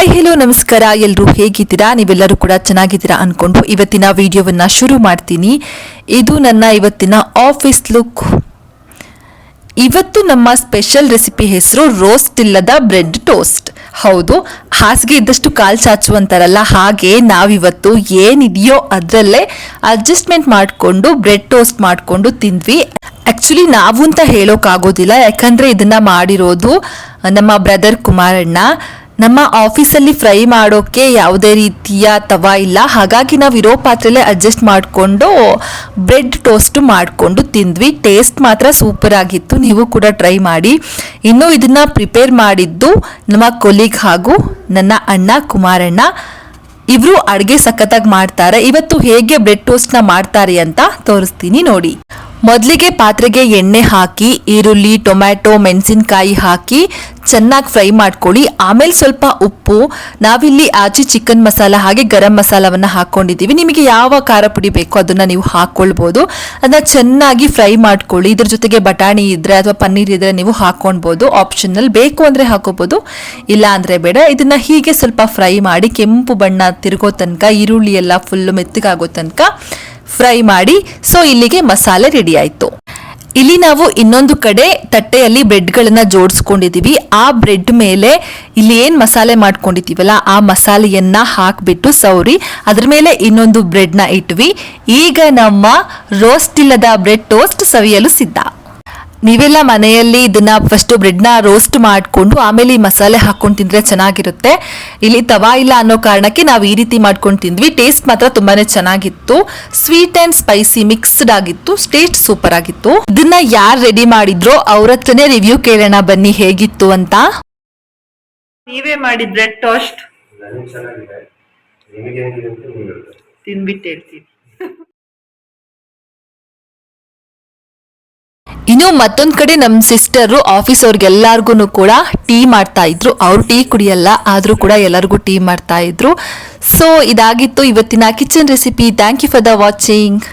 Hi hello ನಮಸ್ಕಾರ. ಎಲ್ಲರೂ ಹೇಗಿದ್ದೀರಾ? ನೀವೆಲ್ಲರೂ ಕೂಡ ಚೆನ್ನಾಗಿದ್ದೀರಾ ಅಂದ್ಕೊಂಡು ಇವತ್ತಿನ ವಿಡಿಯೋವನ್ನು ಶುರು ಮಾಡ್ತೀನಿ. ಇದು ನನ್ನ ಇವತ್ತಿನ ಆಫೀಸ್ ಲುಕ್ ಇವತ್ತು ನಮ್ಮ ಸ್ಪೆಷಲ್ ರೆಸಿಪಿ ಹೆಸರು ರೋಸ್ಟ್ ಇಲ್ಲದ ಬ್ರೆಡ್ ಟೋಸ್ಟ್ ಹೌದು, ಹಾಸಿಗೆ ಇದ್ದಷ್ಟು ಕಾಲ್ ಚಾಚುವಂತಾರಲ್ಲ, ಹಾಗೆ ನಾವಿವತ್ತು ಏನಿದೆಯೋ ಅದರಲ್ಲೇ ಅಡ್ಜಸ್ಟ್ಮೆಂಟ್ ಮಾಡಿಕೊಂಡು ಬ್ರೆಡ್ ಟೋಸ್ಟ್ ಮಾಡಿಕೊಂಡು ತಿಂದ್ವಿ. ಆ್ಯಕ್ಚುಲಿ ನಾವು ಅಂತ ಹೇಳೋಕ್ಕಾಗೋದಿಲ್ಲ ಯಾಕಂದರೆ ಇದನ್ನು ಮಾಡಿರೋದು ನಮ್ಮ ಬ್ರದರ್ ಕುಮಾರಣ್ಣ. ನಮ್ಮ ಆಫೀಸಲ್ಲಿ ಫ್ರೈ ಮಾಡೋಕ್ಕೆ ಯಾವುದೇ ರೀತಿಯ ತವ ಇಲ್ಲ. ಹಾಗಾಗಿ ನಾವು ಇರೋ ಪಾತ್ರೆಲ್ಲೇ ಅಡ್ಜಸ್ಟ್ ಮಾಡಿಕೊಂಡು ಬ್ರೆಡ್ ಟೋಸ್ಟ್ ಮಾಡಿಕೊಂಡು ತಿಂದ್ವಿ. ಟೇಸ್ಟ್ ಮಾತ್ರ ಸೂಪರ್ ಆಗಿತ್ತು. ನೀವು ಕೂಡ ಟ್ರೈ ಮಾಡಿ. ಇನ್ನು ಇದನ್ನು ಪ್ರಿಪೇರ್ ಮಾಡಿದ್ದು ನಮ್ಮ ಕೊಲೀಗ್ ಹಾಗೂ ನನ್ನ ಅಣ್ಣ ಕುಮಾರಣ್ಣ. ಇವರು ಅಡುಗೆ ಸಖತ್ತಾಗಿ ಮಾಡ್ತಾರೆ. ಇವತ್ತು ಹೇಗೆ ಬ್ರೆಡ್ ಟೋಸ್ಟ್ನ ಮಾಡ್ತಾರೆ ಅಂತ ತೋರಿಸ್ತೀನಿ ನೋಡಿ. ಮೊದಲಿಗೆ ಪಾತ್ರೆಗೆ ಎಣ್ಣೆ ಹಾಕಿ, ಈರುಳ್ಳಿ, ಟೊಮ್ಯಾಟೊ, ಮೆಣಸಿನಕಾಯಿ ಹಾಕಿ ಚೆನ್ನಾಗಿ ಫ್ರೈ ಮಾಡ್ಕೊಳ್ಳಿ. ಆಮೇಲೆ ಸ್ವಲ್ಪ ಉಪ್ಪು, ನಾವಿಲ್ಲಿ ಆಚಿ ಚಿಕನ್ ಮಸಾಲ ಹಾಗೆ ಗರಂ ಮಸಾಲವನ್ನು ಹಾಕ್ಕೊಂಡಿದ್ದೀವಿ ನಿಮಗೆ ಯಾವ ಖಾರ ಪುಡಿ ಬೇಕೋ ಅದನ್ನು ನೀವು ಹಾಕ್ಕೊಳ್ಬೋದು ಅದನ್ನ ಚೆನ್ನಾಗಿ ಫ್ರೈ ಮಾಡ್ಕೊಳ್ಳಿ. ಇದ್ರ ಜೊತೆಗೆ ಬಟಾಣಿ ಇದ್ದರೆ ಅಥವಾ ಪನ್ನೀರ್ ಇದ್ದರೆ ನೀವು ಹಾಕ್ಕೊಳ್ಬೋದು ಆಪ್ಷನಲ್ ಬೇಕು ಅಂದರೆ ಹಾಕೋಬೋದು ಇಲ್ಲ ಅಂದರೆ ಬೇಡ. ಇದನ್ನು ಹೀಗೆ ಸ್ವಲ್ಪ ಫ್ರೈ ಮಾಡಿ ಕೆಂಪು ಬಣ್ಣ ತಿರುಗೋ ತನಕ, ಈರುಳ್ಳಿ ಎಲ್ಲ ಫುಲ್ಲು ಮೆತ್ತಗಾಗೋ ತನಕ ಫ್ರೈ ಮಾಡಿ, ಸೊ ಇಲ್ಲಿಗೆ ಮಸಾಲೆ ರೆಡಿ ಆಯಿತು. ಇಲ್ಲಿ ನಾವು ಇನ್ನೊಂದು ಕಡೆ ತಟ್ಟೆಯಲ್ಲಿ ಬ್ರೆಡ್ಗಳನ್ನು ಜೋಡಿಸ್ಕೊಂಡಿದ್ದೀವಿ ಆ ಬ್ರೆಡ್ ಮೇಲೆ ಇಲ್ಲಿ ಏನು ಮಸಾಲೆ ಮಾಡ್ಕೊಂಡಿದ್ದೀವಲ್ಲ ಆ ಮಸಾಲೆಯನ್ನು ಹಾಕಿಬಿಟ್ಟು ಸೌರಿ ಅದ್ರ ಮೇಲೆ ಇನ್ನೊಂದು ಬ್ರೆಡ್ನ ಇಟ್ವಿ. ಈಗ ನಮ್ಮ ರೋಸ್ಟ್ ಇಲ್ಲದ ಬ್ರೆಡ್ ಟೋಸ್ಟ್ ಸವಿಯಲು ಸಿದ್ಧ. ನೀವೆಲ್ಲ ಮನೆಯಲ್ಲಿ ಇದನ್ನ ಫಸ್ಟ್ ಬ್ರೆಡ್ನ ರೋಸ್ಟ್ ಮಾಡಿಕೊಂಡು ಆಮೇಲೆ ಈ ಮಸಾಲೆ ಹಾಕೊಂಡು ತಿಂದ್ರೆ ಚೆನ್ನಾಗಿರುತ್ತೆ. ಇಲ್ಲಿ ತವಾ ಇಲ್ಲ ಅನ್ನೋ ಕಾರಣಕ್ಕೆ ನಾವು ಈ ರೀತಿ ಮಾಡ್ಕೊಂಡು ತಿಂದ್ವಿ. ಟೇಸ್ಟ್ ಮಾತ್ರ ತುಂಬಾನೇ ಚೆನ್ನಾಗಿತ್ತು. ಸ್ವೀಟ್ ಅಂಡ್ ಸ್ಪೈಸಿ ಮಿಕ್ಸ್ಡ್ ಆಗಿತ್ತು. ಟೇಸ್ಟ್ ಸೂಪರ್ ಆಗಿತ್ತು. ಇದನ್ನ ಯಾರು ರೆಡಿ ಮಾಡಿದ್ರೋ ಅವ್ರ ಹತ್ರನೇ ರಿವ್ಯೂ ಕೇಳೋಣ. ಬನ್ನಿ ಹೇಗಿತ್ತು ಅಂತ. ನೀವೇ ಮಾಡಿ ಬ್ರೆಡ್ ಟೋಸ್ಟ್ ನನಗೆ ಚೆನ್ನಾಗಿದೆ. ನಿಮಗೆ ಹೆಂಗಿದೆ ಅಂತ ನೀವು ತಿನ್ಬಿಟ್ಟು ಹೇಳ್ತೀನಿ. ಇನ್ನು ಮತ್ತೊಂದ್ ಕಡೆ ನಮ್ ಸಿಸ್ಟರ್ ಆಫೀಸ್ ಅವ್ರಿಗೆಲ್ಲಾರ್ಗು ಕೂಡ ಟೀ ಮಾಡ್ತಾ ಇದ್ರು. ಅವ್ರು ಟೀ ಕುಡಿಯಲ್ಲ, ಆದ್ರೂ ಕೂಡ ಎಲ್ಲರಿಗೂ ಟೀ ಮಾಡ್ತಾ ಇದ್ರು. ಸೊ ಇದಾಗಿತ್ತು ಇವತ್ತಿನ kitchen recipe thank you for the watching